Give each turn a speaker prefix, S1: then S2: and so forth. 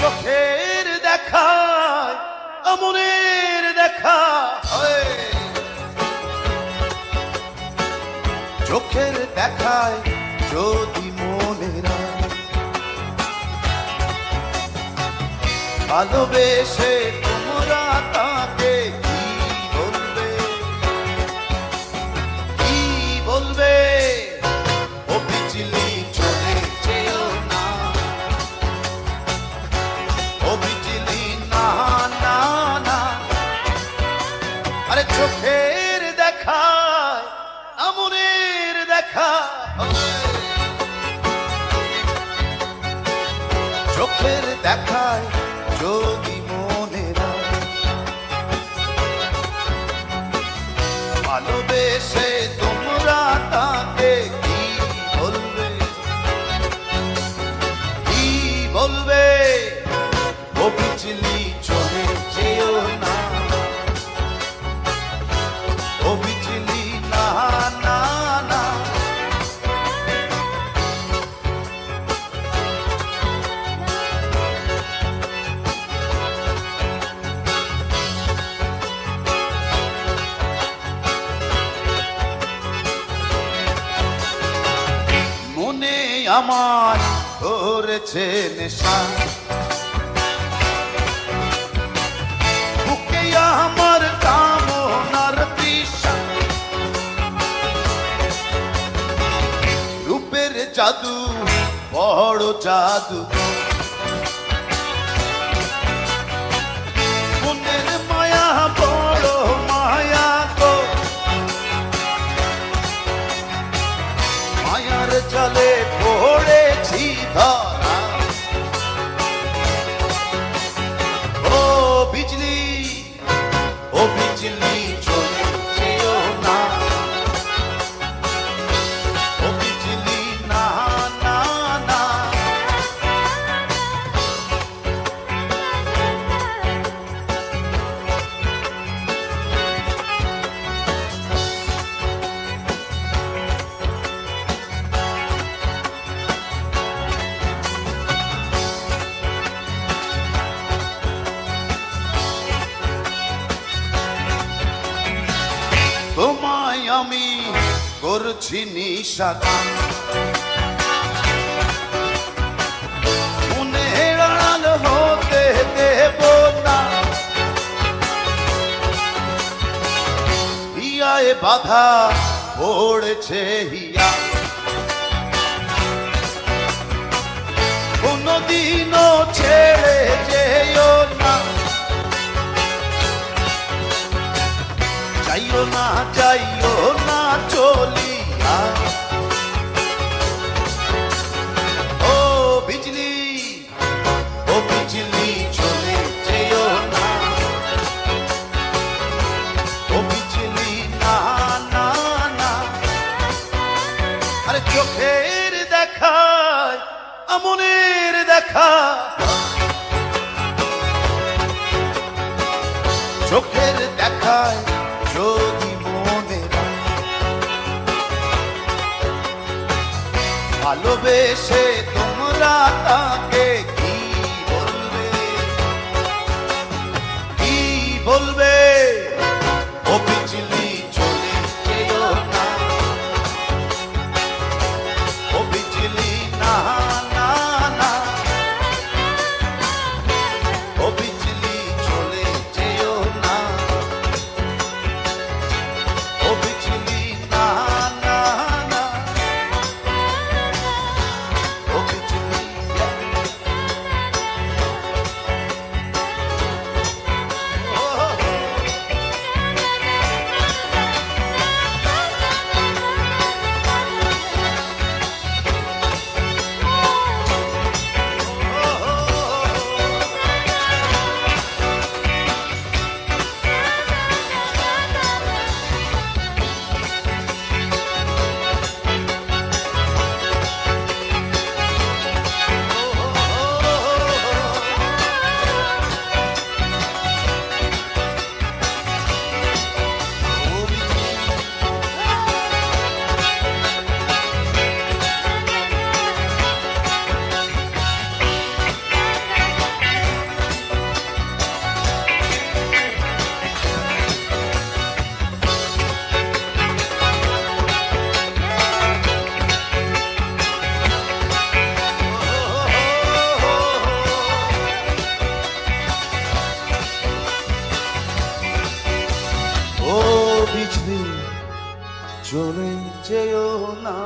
S1: চোখের দেখায় আমনের দেখা চোখের দেখায় যদি মনেরা ভালোবেসে আরে চোখের দেখা আমনের দেখা। চোখের দেখায় যদি মনেরা ভালোবেসে তোমরা তাকে কি বলবে? কি বলবে? বিজলি আমার ধরেছে নেশা। বুকে আমার কামনার তৃষা। রূপের জাদু বড় জাদু। জলে পড়েছি ধরা। করছি নিশাগান আড়াল হতে দেব না। হিয়ায় বাধা পড়েছে হিয়া। কোনদিনও ছেড়ে যাইও না যাইও না চলিয়া। ও বিজলি ও বিজলি চলে যেও না। ও বিজলি, না না না। আরে চোখের দেখায়, আমনের দেখা ভালোবেসে তোমরা তাকে কি বলবে? কি বলবে? চলে যেও না।